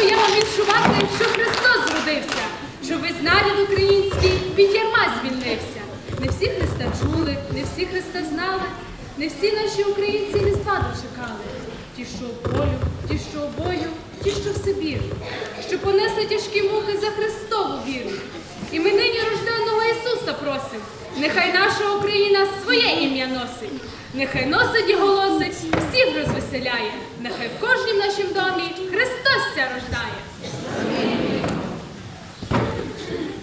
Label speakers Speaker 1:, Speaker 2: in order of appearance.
Speaker 1: хочу я вам відчувати, що Христос зродився, що весь нарід український під ярма звільнився. Не всі Христа чули, не всі Христа знали, не всі наші українці Різдва дочекали. Ті, що у полю, ті, що у бою, ті, що в Сибірі, що понесли тяжкі муки за Христову віру. І ми нині рожденого Ісуса просим, нехай наша Україна своє ім'я носить, нехай носить і голосить, всіх розвеселяє, нехай в кожнім нашім домі Христос.